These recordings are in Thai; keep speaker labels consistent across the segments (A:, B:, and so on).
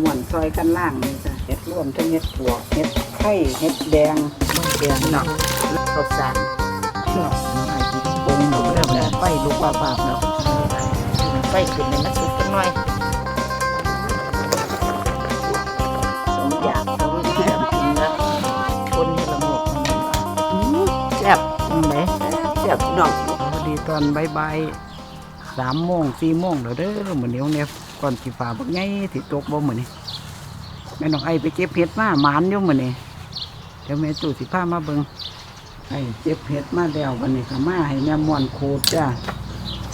A: ม่วนซอยกันล่างนี่จ้ะเห็ดร่วมทั้งเห็ดปวกเห็ดไข่เห็ดแดงมะแดงเนาะข้าวสารเนาะน้องไอ้ที่ปรุงหนูแล้วเนี่ยไฟลุกว่าบาบเนาะไฟขึ้นในมันสุกจังหน่อยสมอยากสมอยากกินนะคนนี่ละโงกมันว่าแซ่บจังไหนแซ่บเนาะพอดีตอนบ่ายๆสามโมงสี่โมงเด้อเด้อเหมือนเนี้ยเนี่ย ก่อนสีฟ้าบักไงสิตกบ่เหมือนนี่แม่น้องไอไปเก็บเห็ดมาหมานอยู่เหมือนนี่เดี๋ยวแม่ตู่สิพามาเบิ่งไอเก็บเห็ดมาแล้ววันนี้ก็มาให้แม่ม่วนโคดจ้าโ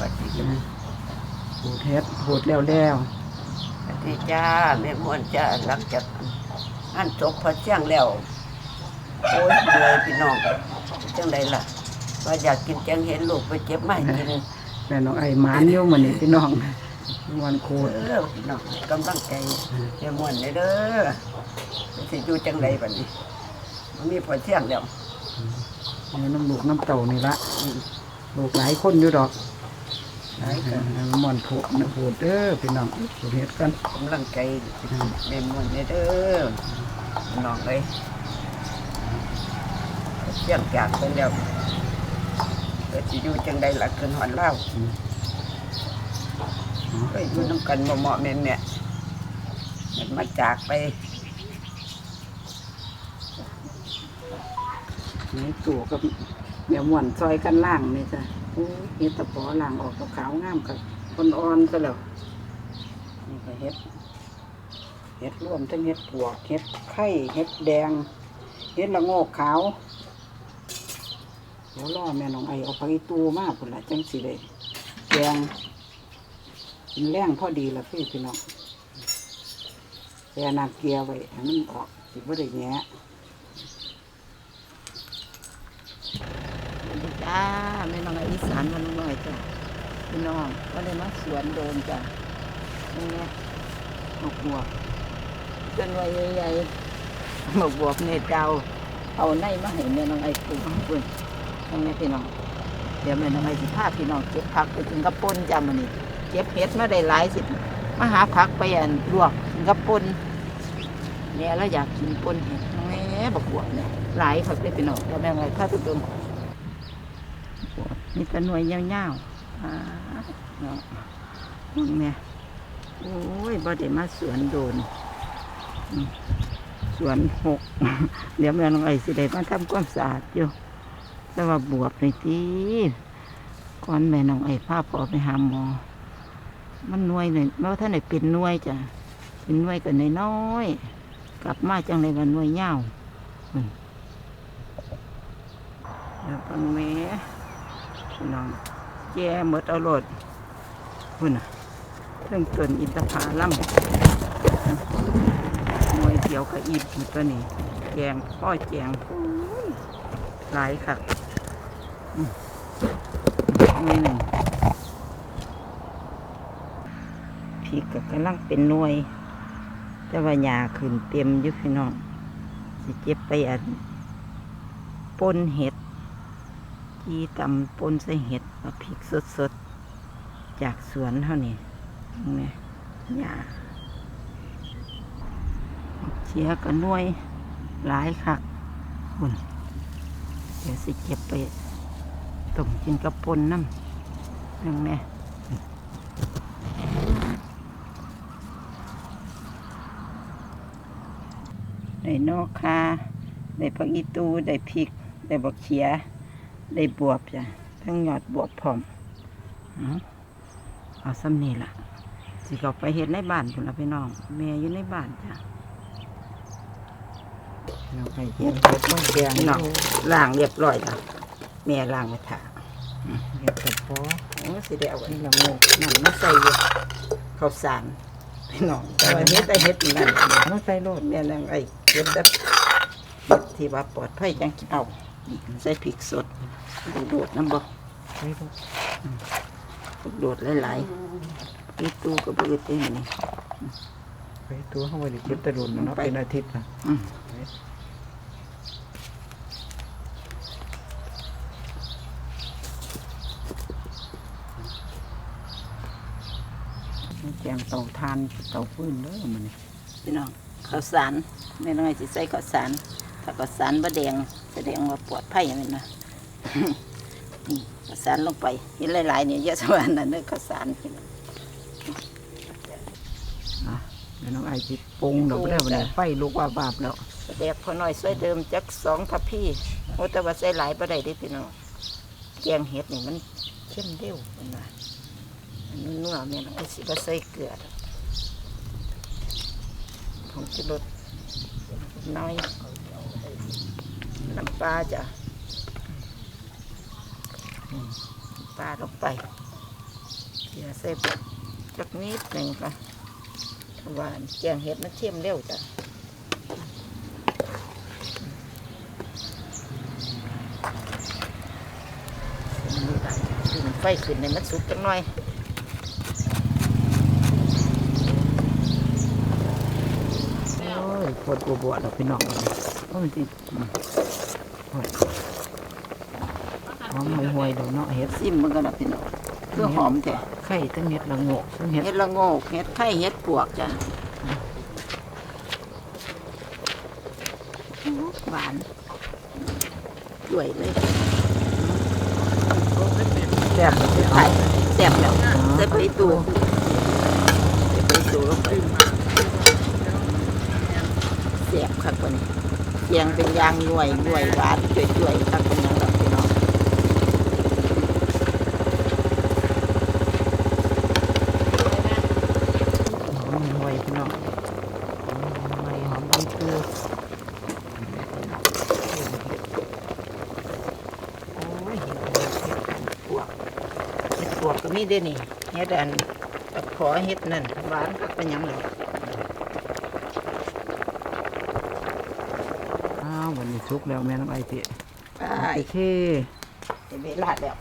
A: คดเห็ดโคดแล้วแล้ว
B: สวัสดีจ้าแม่ม่วนจ้าหลังจากงานจบพอเชียงแล้วโอ้ยเหนื่อยพี่น้องจังไดล่ะว่าอยากกินจังเห็นลูกไปเจ็บไม่กิน
A: แม่น้องไอหมานอยู่เหมือนนี่พี่น้อง ม่วนโค
B: เอ
A: ด
B: อพี่น้องกำลังใจแม่ม่วนเลยเด้อสิอยู่จังไดบัดนี้มันมีพอเชียงแล้ว
A: เอาน้ำลูกน้ำเต่านี่ละ
B: อืม
A: ลูกหลายคนอยู่ดอก
B: หลายคน
A: ม่วนโคดนะโคดเด้อพี่น้องโคดเห็ดกัน
B: กำลังใจแม่ม่วนเลยเด้อพี่น้องเลยพอเชียงจากไปแล้วเดี๋ยวสิอยู่จังไดล่ะขึ้นหอนเล่า ไปอยู่น้ำกันเหมาะแม่แม่มันมาจากไป
A: นี่ตู่กับแม่ม่วนซอยกันล่างนี่จ้ะโอ้เห็ดตะปอล่างออกขาวงามกับคนอ่อนซะแล้วนี่ก็เห็ดเห็ดร่วมทั้งเห็ดปวกเห็ดไข่เห็ดแดงเห็ดละโงกขาวเดี๋ยวล่อแม่น้องไอเอาไปตูมากพุ่นละจังสิเลยแดง กินแรงพอดีละพี่พี่น้องแต่น้ำเกลียไว้ให้มันออกสิบ่ได้แงะ
B: สวัสดีจ้าแม่น้องอีสานมันน้อยจ้ะพี่น้องก็เลยมาสวนโดนจ้ะนี่ไงหมกบวบจนวัยใหญ่ๆหมกบวบเนตรดาเอาในมาให้แม่น้องไอ้ปลูกให้เพิ่นนั่นไงพี่น้อง เดี๋ยวแม่น้องไอ้สิพาพี่น้องเก็บผักไปถึงกระปุนจ้ะมื้อนี้ เก็บเห็ดมาได้หลายสิมาหาผักไปอันลวกถึงกระปุนเนี่ยแล้วอยากกินปนเห็ดแม่บักบวบเนี่ยหลายผักเลยพี่น้องแล้วแม่น้องไอ้พาทุกคนมีแตะหน่วยยาวๆอ่าเนาะมึงแม่โอ้ยบ่ได้มาสวนโดนสวนหกเดี๋ยวแม่น้องไอ้สิได้มาทำความสะอาดอยู่แต่ว่าบวบในที่ก่อนแม่น้องไอ้พาพอไปหาหมอ มันน่วยหน่อยแม้ว่าท่านไหนเป็นน่วยจ้ะเป็นน่วยกันในน้อย กลับมาจังเลยว่าน่วยยาวอืมเดี๋ยวปังแม่น้องแย่หมดเอาโลดพุ่นน่ะเรื่องต้นอินทผลัมน่วยเดียวกับอีบตัวนี้แกงพ่อแจงหลายค่ะมหน่วยหนึ่ง พริกก็กำลังเป็นหน่วย แต่ว่าหญ้าขึ้นเต็มอยู่พี่น้องสิเจ็บไปอันปนเห็ดจีตำปนใส่เห็ดมาพริกสดๆ จากสวนเท่านี้นี่หญ้าเชียกันน่วยหลายคักคุณเดี๋ยวสิเก็บไปต้มกินกับปนน้ำนั่งแม่ ได้นอกคาได้ผักอีตูได้พริก ได้บักเขีย ได้บวบจ้ะทั้งยอดบวบพร้อมเอาเอาซ้ำนี่ล่ะสิเขาไปเห็ดในบ้านคุณละพี่น้องแม่อยู่ในบ้านจ้ะ
A: เราไปเห็ดเห็ดมะแดง
B: พี่น้องล้างเรียบร้อยจ้ะแม่ล้างไว้ถ่า
A: เห็ดตะปอ
B: โอ้สิได้เอาไว้
A: นี่ละโงก
B: นั่นมาใส่อยู่ข้าวสารพี่น้องแต่ว่าเฮ็ดได้เฮ็ดนั่น
A: มาใส่โลด
B: แม่นางไอ้ เฮ็ดแบบเฮ็ดที่ว่าปลอดภัยจังเอาใส่พริกสดลูกโดดน้ำบ่
A: ใส่โลด
B: ลูกโดดหลายๆอีตู้ก็บ่อึดเองนี่
A: ไปตัวเข้าไปดิเก็บแตะลุนเนาะเป็นอาทิตย์ละ
B: อืม
A: แจงเตาทานเตาฟืนเด้อมันนี่
B: พี่น้องข้าวสาร แม่น้อยสิใส่ข้าวสาร ถ้าข้าวสารบะแดงแสดงว่าปลอดภัยอย่างนี้นะนี่ข้าวสารลงไปเห็นหลายๆเนี่ยเยอะสวรรค์นั่นเด้อข้าวสารพี่น้อง
A: อะแม่น้องไอจิปรุงดอกแล้วเนี่ยไฟลุกว่าบาบแล้ว
B: แดกพอน้อยใส่เดิมจักสองทัพพี่โอ้แต่ว่าใส่หลายบ่ได้เด้พี่น้องแกงเห็ดนี่มันเข้มเร็วมันว่าอันนี้นัวแม่น้องไอ้สิบ่ใส่เกลือดอกผงชูรส น้อยน้ำปลาจ้ะปลาลงไปเดี๋ยวใส่จักนิดหนึ่งค่ะเพราะว่าแกงเห็ดมันเข้มเร็วจ้ะไฟขึ้นในมันสุกจังหน่อย
A: โอ้ยปว ดบัวบัวดอกพี่น้องเลยโอ้ยมันสิอืมโอ้ยหอมห่วยๆดอกเนาะเฮ็ด
B: ซิมมันก็นะพี่น้องเพื่อหอมแต่
A: ไข่ทั้งเฮ็ดละโงกทั้งเฮ็ด
B: เห็ดละโงกเห็ดไข่เห็ดปวกจ้ะหวานด้วยเลย
A: แซ่บ
B: แซ่บแล้วใส่ไปตูใส่ไปตูลง ไปแซ่บคักกว่านี้เสียงเป็นยางหน่วยหน่วยหวานจ่วยๆคักเป็นอย่างแบบพี่น้อง
A: หน่วยๆพี่น้องหน่วยหอมใบเกลือโอ้ยเห็ดเห็ดเห็ดปวก
B: เห็ดปวกก็มีเด้นี่เห็ดอันตะขอเห็ดนั่นหวานคักเป็นยังเล ย
A: อ้าววันนี้สุกแล้วแม่น้องไอติ
B: ไป
A: โอเค
B: เป็นเวลาแล้ว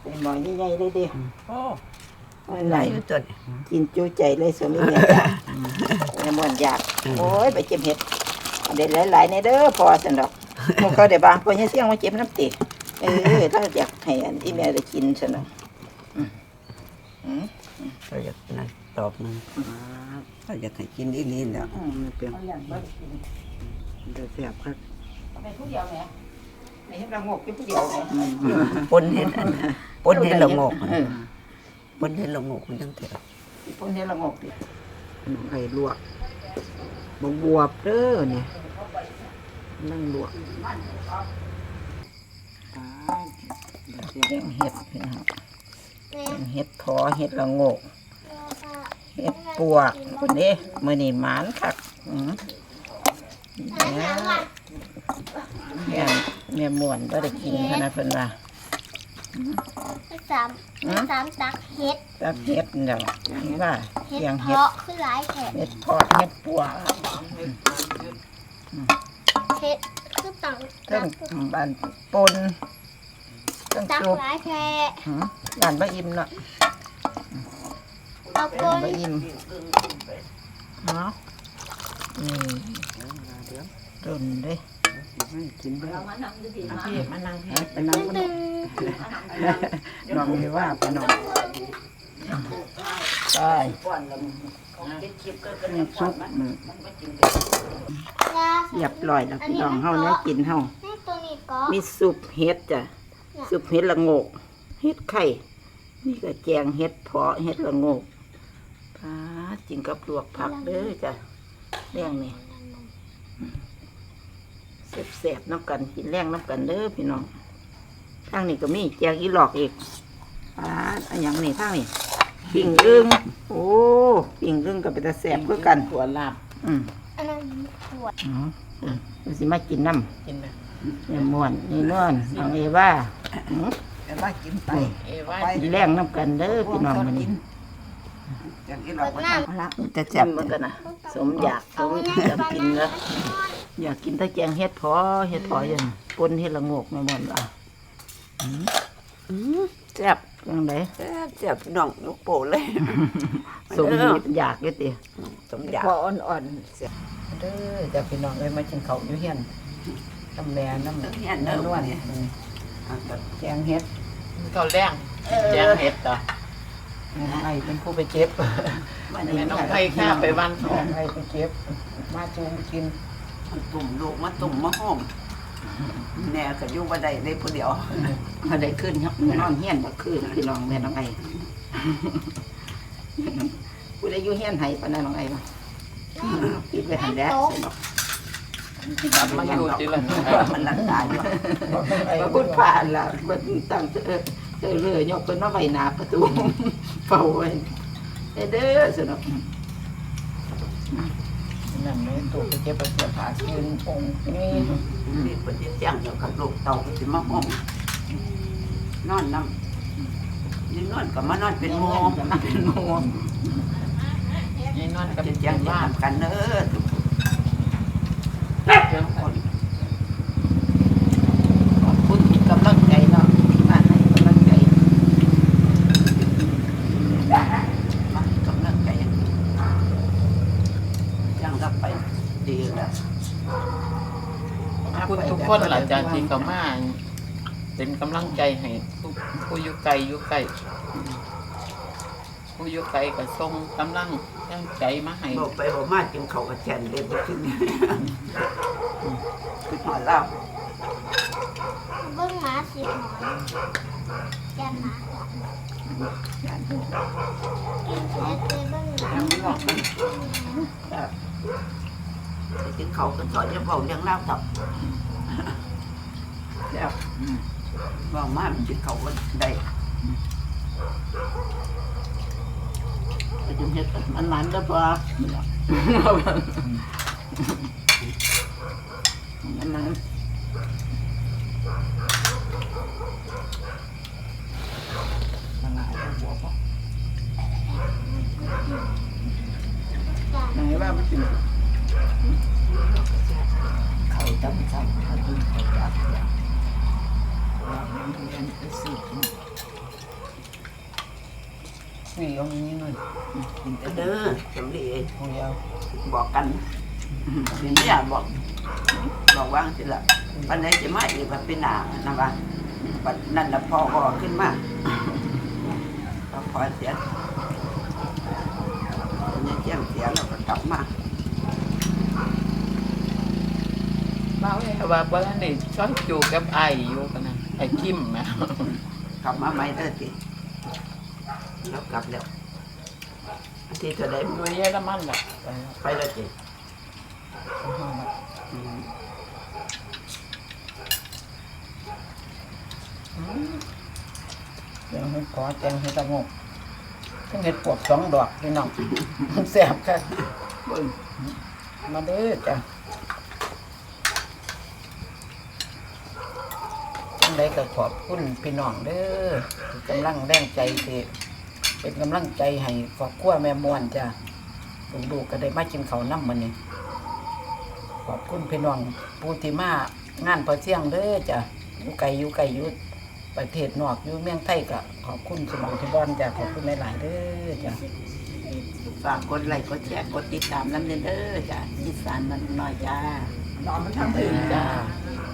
B: เป็นหมอใหญ่ๆเลยเดิ
A: โอ้
B: ไหนกินจูใจเลยสมิเนี่ยจ้ะแม่มวนอยาก โอ้ยไปเจ็บเห็ดเอาเด็ดหลายๆในเด้อพอสันดอกพวกเขาได้บางคนยังเสี่ยงมาเจ็บน้ำติเออถ้าอยากให้อันที่แม่ได้กินสันดอกอืมอืม
C: เขาอยากนั่น ตอบมันเขาอยากให้กินอีนี่แหล้ว
A: อืมไม่เปลี่ยน
B: เอาอย่างบ่ได้กิน
A: เดี๋ยวแซ่บครับ
B: เอาไปผู้เดียวแหม่ในเห็ดระงกอยู่ผู้เดียวแหม่
C: ปนเห็นอันนั้นปนเห็นละโงก
B: เออ
C: ปนเห็นละโงกมันจังเถอะ
B: พวกเห็ดระงกดิ
A: น้องไอลวกบวบๆเด้อเนี่ยนั่งลวกตายเดี๋ยวแซ่บ
B: แกงเห็ดพี่น้องแกงเห็ดพอเห็ดละโงก เห็ดปวกคนนี้มือนี่หมานคักอืมแล้วแม่แม่ม่วนก็ได้กินขนาดเพิ่นว่า
D: สามสามตักเฮ็ด
B: ตักเห็ดเดี๋ยวนี่ว่า
D: เฮ็ด
B: เสียง
D: เพ
B: เห็ดาะ
D: คือหลายแถบ
B: เห็ดพอดเห็ดปวก
D: เฮ็ดคือตัง
B: เทั้
D: ตั
B: ง
D: ก
B: บานปนเทั้ง
D: ตัก
B: ซุป
D: หลายแถบ
B: หืมบ้านบะอิ่มเนาะ
D: เอาป
B: บ้าน
D: น
B: บะอิ่มเนาะอืมตุนเด้
A: ให้กินได้
B: พี่มานั่งให้
A: ไปนั่งกัน
D: ตึง
A: น้องไม่ว่าไปน้อง
B: ไป
A: ซุปมือยา
B: เรียบร้อยแล้วพี่น้องเฮาเนี่ยกินเฮา
D: ให้ตัวนี้ก็
B: มีซุปเห็ดจ้ะซุปเห็ดละโงกเห็ดไข่นี่ก็แจงเห็ดเพาะเห็ดละโงก พาจิงกับลวกผักเด้อจ้ะเรื่องนี้แสบๆน้ำกันกินแรงน้ำกันเด้อพี่น้องทางนี้ก็มีแจงอีหลอกอีกพาอันอย่างนี้ทางนี้ปิ่งอึ้งโอ้ปิ่งอึ้งก็เป็นตาแสบเพื่อกัน
A: ถั่วลาบ
B: อืม
D: อันนั้นขวด
B: อ๋ออืมดูสิมากินน้ำ
A: กินนะ
B: นี่ม่วนนี่นวลน้องเอว่าหือ
A: แต่ว่ากินไปเอว่า
B: กินแรงน้ำกันเด้อพี่น้องมันนี่
A: อย่างที่เรา
D: เปิดน้ำ
B: เอาละจะจับมันกันนะสมอยากสมอยากกินแล้วอยากกินแตะแกงเฮ็ดพอเฮ็ดพออยันปนเฮ็ดละโงกไม่หมดอะแซ่บยังไง
C: แซ่บแซ่บพี่น้องลูกโป่เลย
B: สมอยากอยากอยู่ติ
C: สมอยาก
B: พออ่อนๆเสียเด้อจ้ะพี่น้องเอ้ยมากินข้าวอยู่เฮียนน้ำแม่น้ำ
C: เฮียนเด้อ
B: นวล
C: เนี่ย
B: แกงเฮ็ด
A: เขาแรงแจงเห็ดต่อ
B: แแม่
A: น้องไอเป็นผู้ไปเก็บ
C: มัน
B: แม่น้องไผ่ข้าไปวันทอง
A: ไอไปเก็บ มาจูงกิน
C: ตุ่มลูกมาตุ่มมาห้อมแน่ก็อยู่บ่ได้ได้ผู้เดียว
B: มาได้ขึ้นครับนอนเฮียนบ่คืนพี่น้องแม่น้องไอผู้ใดอยู่เฮียนไห้ปานนั้นน้องไอบ่ปิดไว้หันแล้วสิเนาะ
C: กลับมาอยู่ที่ละมันรักษาอยู่
B: มาพูดผ่านล่ะมันตั้งเจอ เจอเรือยกเป็นว่าไว้หนาประตูเฝ้าไว้เด้อสนาะ
A: นั่นแม่ตัวไปเก็บไปเสื้อผ้ายืนองค์นี่
C: นี่เพิ่นสิแจ้งเกี่ยวกับลูกเต่าก็สิมาห้อมนอนน้ำนี่นอนก็มานอนเป็นหมู่
B: เป็นโม
A: นี่นอนกับ
C: จะแจ้งว่ากันเด้อทุกคน
B: ขอบคุณที่กำลังใจเนาะบ้านให้กำลังใจ
C: มากำลังใจยังรับไปดีแล้ว
E: ขอบคุณทุกคนหลังจากที่เขามาเป็นกำลังใจให้ผู้ผู้อยู่ไกลอยู่ใกล้ผู้อยู่ไกลก็ส่งกำลังใจมาให้
C: บอกไปบอกมาจึงเขาก็แช่นเลยไปขึ้นนี่คือหอดเล่า
D: เบิ้งหมาสีหอนแกนหมากินเสร็จเลยเบิ้งหมา
C: ยังไม่บอกมันจึงเขาก็สอนจะบอกเรื่องเล่าตับแล้วบอก มามันจึงเขาก็ได้
B: จึงเฮ็ดมันมันก็พอมันมัน
A: มันหลายหัวพ่อ
B: ไหนว่ามันสิ
A: เขาตั้งใจเขาดูเขาจับ ว่ามันเรียนไปสืบสี่องนี้หน่อย
C: เด้อจำดี
A: ของยาว
C: บอกกันทีนี้บอก บอกว่างสิละวันไหนจะมาอีกแบบเป็นหนานะว่าวันนั่นละพ่อก็ขึ้นมาก็พอเสียเนี่ยเจียงเสียแล้วก็กลับมา
E: บ้าไว้ว่าบ่ทันได้ช้อนจูกับไออยู่กันนะ ไอคิมนะ
C: กลับมาใหม่เด้อสิแล้วกลับแล้วอาทิตย์จะได้
E: ด้วยเยอรมันล่ะ
A: ไปแล้ว
C: ไปแล้วจิ
A: ไปห้องละ
C: อืม
A: เดี๋ยวให้ขอแจงให้ตะงกทั้งเห็ดปวกสองดอกพี่น้องมันแสบค่ะเบิ่งมาเด้อจ้ะจัง ใดก็ขอบคุณพี่น้องเด้อที่กำลังแรงใจที่เป็นกำลังใจให้ครอบครัวแม่มวนจ้ะลูกๆก็ได้มากินข้าวน้ำมันนี่ขอบคุณพี่น้องปูติมางานพอเที่ยงเด้อจ้ะอยู่ไกลอยู่ไกลอยู่ประเทศนอกอยู่เมืองไทยก็ขอบคุณสมองที่บอนจ้ะขอบคุณหลายๆเด้อจ้ะ
B: ฝากกดไลค์กดแชร์กดติดตามน้ำเด้อจ้ะอีสานมันน้อยจ้า
A: นอนมันทำเองจ้า
B: จ